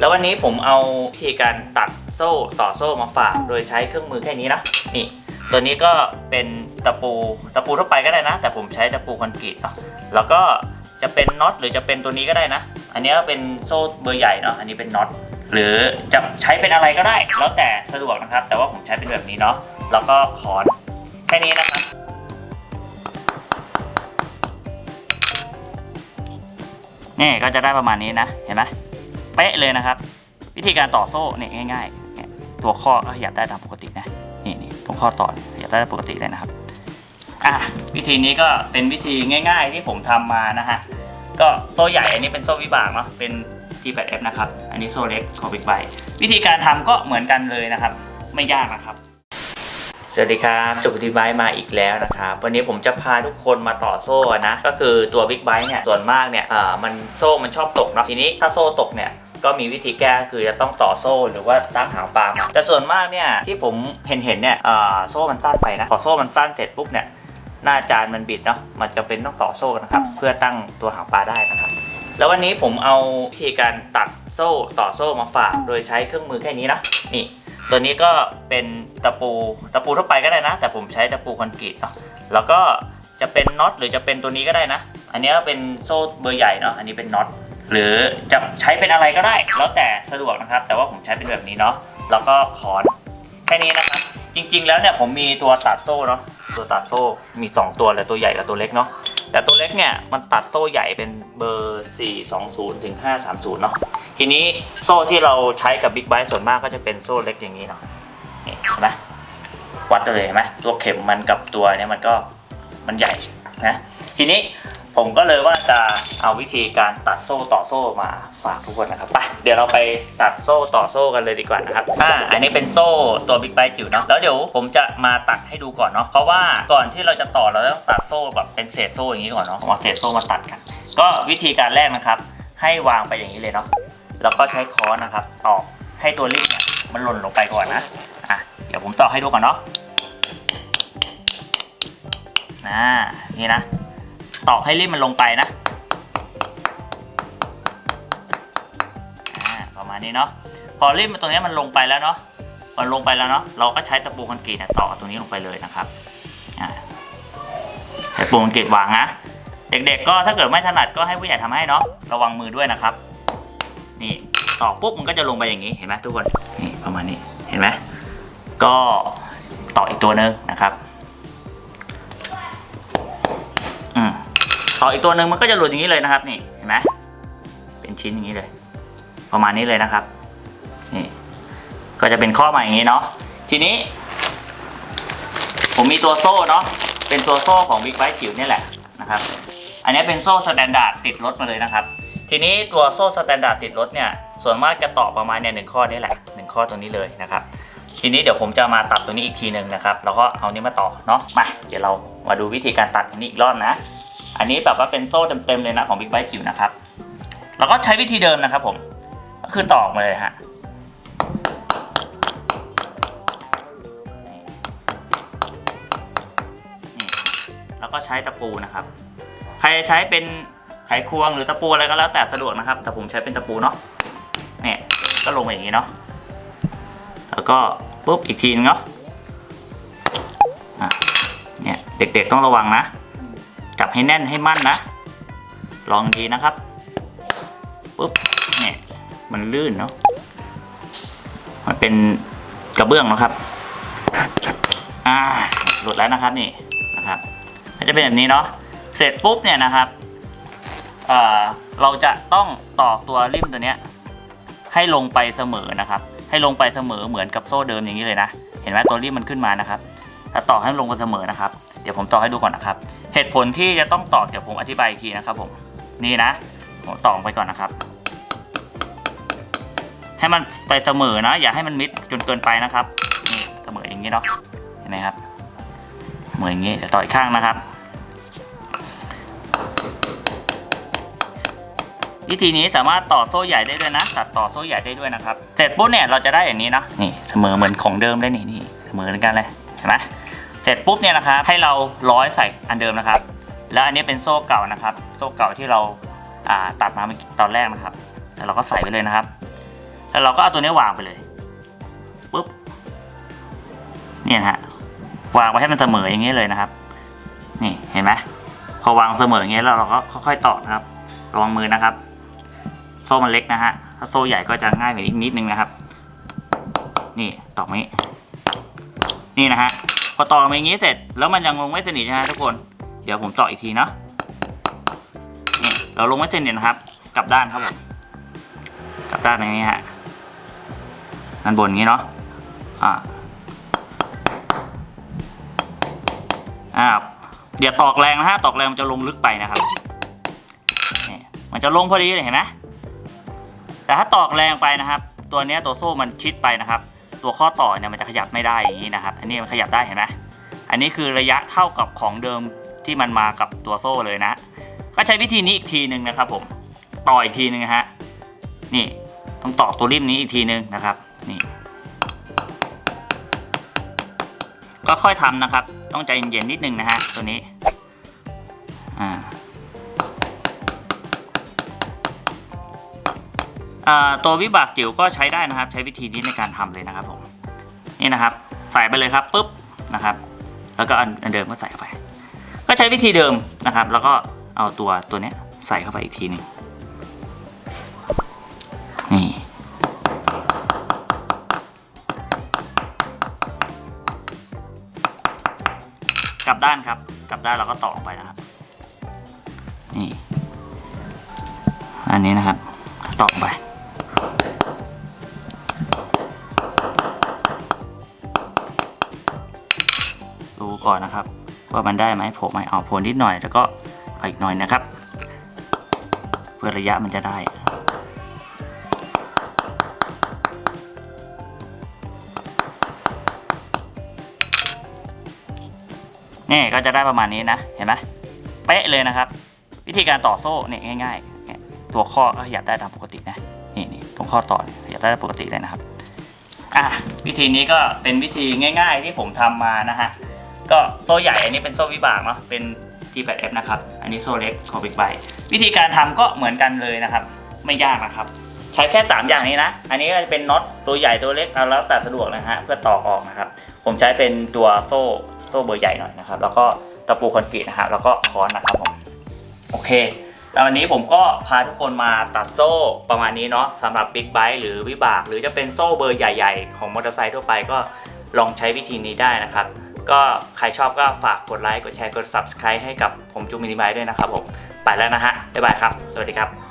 แล้ววันนี้ผมเอาวิธีการตัดโซ่ต่อโซ่มาฝาก โดยใช้เครื่องมือแค่นี้นะนี่ ตัวนี้ก็เป็นตะปูตะปูทั่วไปก็ได้นะ แต่ผมใช้ตะปูคอนกรีตเนาะแล้วก็จะเป็นน็อตหรือจะเป็นตัวนี้ก็ได้นะ อันนี้ก็เป็นโซ่เบอร์ใหญ่เนาะอันนี้เป็นน็อตหรือจะใช้เป็นอะไรก็ได้ แล้วแต่สะดวกนะครับ แต่ว่าผมใช้เป็นแบบนี้เนาะแล้วก็คอนแค่นี้นะครับนี่ก็จะได้ประมาณนี้นะเห็นไหม ป๊ะเลยนะครับ วิธีการต่อโซ่เนี่ยง่ายๆเนี่ยตัวข้อก็ขยับได้ตามปกตินะนี่นี่ตรงข้อต่อขยับได้ตามปกติเลยนะครับอะวิธีนี้ก็เป็นวิธีง่าย ๆ ที่ผมทำมานะฮะก็โซ่ใหญ่อันนี้เป็นโซ่วิบากเนาะเป็น T8F นะครับ อันนี้โซ่เล็กของ Big b i วิธีการทำก็เหมือนกันเลยนะครับ ไม่ยากนะครับสวัสดีครับจุกดีไบมาอีกแล้วนะครับ วันนี้ผมจะพาทุกคนมาต่อโซ่นะ ก็คือตัว Big b i เนี่ยส่วนมากเนี่ยอ่ามันโซ่มันชอบตกเนาะทีนี้ถ้าโซ่ตกเนี่ย ก็มีวิธีแก้คือจะต้องต่อโซ่หรือว่าตั้งหางปลามาแต่ส่วนมากเนี่ยที่ผมเห็นเห็นเนี่ยโซ่มันสั้นไปนะพอโซ่มันสั้นเสร็จปุ๊บเนี่ยหน้าจานมันบิดเนาะมันจะเป็นต้องต่อโซ่นะครับ เพื่อตั้งตัวหางปลาได้นะครับ แล้ววันนี้ผมเอาวิธีการตัดโซ่ต่อโซ่มาฝากโดยใช้เครื่องมือแค่นี้นะนี่ ตัวนี้ก็เป็นตะปูตะปูทั่วไปก็ได้นะ แต่ผมใช้ตะปูคอนกรีตเนาะแล้วก็จะเป็นน็อตหรือจะเป็นตัวนี้ก็ได้นะ อันนี้ก็เป็นโซ่เบอร์ใหญ่เนาะอันนี้เป็นน็อต หรือจะใช้เป็นอะไรก็ได้ แล้วแต่สะดวกนะครับ แต่ว่าผมใช้เป็นแบบนี้เนาะแล้วก็คอนแค่นี้นะครับ จริง ๆ แล้วเนี่ยผมมีตัวตัดโซ่เนาะตัวตัดโซ่มี 2 ตัวเลยตัวใหญ่กับตัวเล็กเนาะแต่ตัวเล็กเนี่ยมันตัดโซ่ใหญ่เป็นเบอร์ 420 ถึง 530 เนาะทีนี้โซ่ที่เราใช้กับบิ๊กไบ e ส่วนมากก็จะเป็นโซ่เล็กอย่างนี้เนาะนี่เห็นไหมวัดเลยเห็นไหมตัวเข็มมันกับตัวเนี่ยมันก็มันใหญ่นะทีนี้ ผมก็เลยว่าจะเอาวิธีการตัดโซ่ต่อโซ่มาฝากทุกคนนะครับไปเดี๋ยวเราไปตัดโซ่ต่อโซ่กันเลยดีกว่านะครับอ่าอันนี้เป็นโซ่ตัวบิ๊กไบจิ๋วเนาะแล้วเดี๋ยวผมจะมาตัดให้ดูก่อนเนาะเพราะว่าก่อนที่เราจะต่อเราต้องตัดโซ่แบบเป็นเศษโซ่อย่างนี้ก่อนเนาะผมเอาเศษโซ่มาตัดกัน ก็วิธีการแรกนะครับ ให้วางไปอย่างนี้เลยเนาะแล้วก็ใช้ค้อนนะครับตอกให้ตัวริ่มเนี่ยมันหล่นลงไปก่อนนะอะเดี๋ยวผมตอกให้ดูก่อนเนาะนะนี่นะ ตอกให้ริมมันลงไปนะประมาณนี้เนาะพอริมตรงนี้มันลงไปแล้วเนาะมันลงไปแล้วเนาะเราก็ใช้ตะปูคอนกรีตเนี่ยตอกตรงนี้ลงไปเลยนะครับตะปูคอนกรีตวางนะเด็กๆก็ถ้าเกิดไม่ถนัดก็ให้ผู้ใหญ่ทำให้เนาะระวังมือด้วยนะครับ นี่ตอกปุ๊บมันก็จะลงไปอย่างนี้เห็นไหมทุกคนนี่ประมาณนี้เห็นไหมก็ตอกอีกตัวหนึ่งนะครับ ต่ออีกตัวหนึ่งมันก็จะหลุดอย่างนี้เลยนะครับ นี่เห็นไหมเป็นชิ้นอย่างนี้เลย ประมาณนี้เลยนะครับ นี่ ก็จะเป็นข้อมาอย่างนี้เนาะทีนี้ ผมมีตัวโซ่เนาะเป็นตัวโซ่ของ Big b i t e จิ๋วนี่แหละนะครับ อันนี้เป็นโซ่สแตนดาร์ดติดรถมาเลยนะครับ ทีนี้ตัวโซ่สแตนดาร์ดติดรถเนี่ย ส่วนมากจะต่อประมาณเนี่ยหนึ่งข้อนี่แหละหนึ่งข้อตัวนี้เลยนะครับทีนี้เดี๋ยวผมจะมาตัดตัวนี้อีกทีหนึ่งนะครับ แล้วก็เอานี้มาต่อเนาะมาเดี๋ยวเรามาดูวิธีการตัดนนี้อีกรอบนะ อันนี้แบบว่าเป็นโซ่เต็มๆเลยนะของ Big b i t e จิ๋วนะครับเราก็ใช้วิธีเดิมนะครับผมก็คือตอกมาเลยฮะแล้วก็ใช้ตะปูนะครับ ใครใช้เป็นไขควงหรือตะปูอะไรก็แล้วแต่สะดวกนะครับ แต่ผมใช้เป็นตะปูเนาะเนี่ยก็ลงมาอย่างนี้เนาะแล้วก็ปุ๊บอีกทีนึงเนาะเนี่ยเด็กๆต้องระวังนะ จับให้แน่นให้มั่นนะ ลองดีนะครับปุ๊บเนี่ยมันลื่นเนาะมันเป็นกระเบื้องนะครับอ่าหลุดแล้วนะครับนี่นะครับมันจะเป็นแบบนี้เนาะเสร็จปุ๊บเนี่ยนะครับเอ่อเราจะต้องตอกตัวริมตัวเนี้ยให้ลงไปเสมอนะครับ ให้ลงไปเสมอเหมือนกับโซ่เดิมอย่างนี้เลยนะ เห็นไหมตัวริมมันขึ้นมานะครับถ้าต่อให้มันลงไปเสมอนะครับ เดี๋ยวผมต่อให้ดูก่อนนะครับ เหตุผลที่จะต้องต่อเดี๋ยวผมอธิบายอีกทีนะครับผมนี่นะผมต่อไปก่อนนะครับ ให้มันไปเสมอนะ อย่าให้มันมิดจนเกินไปนะครับนี่เสมออย่างนี้เนาะเห็นไหมครับเสมออย่างนี้เดี๋ยวต่ออีกข้างนะครับ วิธีนี้สามารถต่อโซ่ใหญ่ได้ด้วยนะ ตัดต่อโซ่ใหญ่ได้ด้วยนะครับ เสร็จปุ๊บเนี่ยเราจะได้อย่างนี้นะนี่เสมอเหมือนของเดิมเลยนี่นี่เสมอเหมือนกันเลยเห็นไหม เสร็จปุ๊บเนี่ยนะครับให้เราร้อยใส่อันเดิมนะครับ แล้วอันนี้เป็นโซ่เก่านะครับ โซ่เก่าที่เราาตัดมาตอนแรกนะครับแล้วเราก็ใส่ไปเลยนะครับ แล้วเราก็เอาตัวนี้วางไปเลยปุ๊บเนี่ยนะฮะวางไว้ให้มันเสมออย่างนี้เลยนะครับ นี่เห็นไหมพอวางเสมออย่างนี้แล้วเราก็ค่อยๆต่อนะครับระวังมือนะครับ โซ่มันเล็กนะฮะถ้าโซ่ใหญ่ก็จะง่ายกว่าอีกนิดนึงนะครับ นี่ตอกนี้ นี่นะฮะ อต่อมาอย่างนี้เสร็จ แล้วมันยังลงไม่สนิทใช่ไหมทุกคน เดี๋ยวผมต่ออีกทีเนาะนี่เราลงไม่สนิทนะครับ กลับด้านครับผมกลับด้านอย่างนี้ฮะด้านบนงนี้เนาะอ่าอ่าเดี๋ยวตอกแรงนะฮะตอกแรงมันจะลงลึกไปนะครับนี่มันจะลงพอดีเลยเห็นไหมแต่ถ้าตอกแรงไปนะครับ ตัวเนี้ยตัวโซ่มันชิดไปนะครับ ตัวข้อต่อเนี่ยมันจะขยับไม่ได้อย่างนี้นะครับ อันนี้มันขยับได้เห็นไหมอันนี้คือระยะเท่ากับของเดิมที่มันมากับตัวโซ่เลยนะ ก็ใช้วิธีนี้อีกทีหนึ่งนะครับ ผมต่ออีกทีหนึ่งฮะนี่ต้องต่อตัวริมนี้อีกทีหนึ่งนะครับนี่ก็ค่อยทำนะครับ ต้องใจเย็นๆนิดนึงนะฮะตัวนี้ ตัววิบากจิ๋วก็ใช้ได้นะครับ ใช้วิธีนี้ในการทำเลยนะครับผมนี่นะครับ ใส่ไปเลยครับปุ๊บนะครับ แล้วก็อันเดิมก็ใส่เข้าไป ก็ใช้วิธีเดิมนะครับ แล้วก็เอาตัวตัวเนี้ยใส่เข้าไปอีกทีหนึ่งนี่กลับด้านครับ กลับด้านเราก็ต่อออกไปนะครับนี่อันนี้นะครับต่อออกไป ก่อนนะครับ ว่ามันได้ไหมโผล่ไหมเอาโผล่นิดหน่อย แล้วก็เอาอีกหน่อยนะครับ เพื่อระยะมันจะได้ นี่ก็จะได้ประมาณนี้นะ เห็นไหมเป๊ะเลยนะครับ วิธีการต่อโซ่เนี่ยง่ายๆ ตัวข้อก็ขยับได้ตามปกตินะนี่นี่ตรงข้อต่อนี่ยขยับได้ตามปกติเลยนะครับอะวิธีนี้ก็เป็นวิธีง่าย ๆ ที่ผมทำมานะฮะ ก็โซ่ใหญ่อันนี้เป็นโซ่วิบากเนาะเป็น T8F นะครับ อันนี้โซ่เล็กของ Big b i วิธีการทำก็เหมือนกันเลยนะครับ ไม่ยากนะครับ ใช้แค่ 3 อย่างนี้นะ อันนี้ก็จะเป็นน็อตตัวใหญ่ตัวเล็กเอาแล้วแต่สะดวกนะฮะเพื่อต่อออกนะครับ ผมใช้เป็นตัวโซ่โซ่เบอร์ใหญ่หน่อยนะครับ แล้วก็ตะปูคอนกรีตนะครับแล้วก็ค้อนนะครับผมโอเคแล้ววันนี้ผมก็พาทุกคนมาตัดโซ่ประมาณนี้เนาะสำหรับ Big b i หรือวิบาก หรือจะเป็นโซ่เบอร์ใหญ่ ๆ ของมอเตอร์ไซค์ทั่วไปก็ลองใช้วิธีนี้ได้นะครับ ก็ใครชอบก็ฝากกดไลค์ กดแชร์ กด Subscribe ให้กับผมจูมินิมายด้วยนะครับผม ไปแล้วนะฮะ บ๊ายบายครับ สวัสดีครับ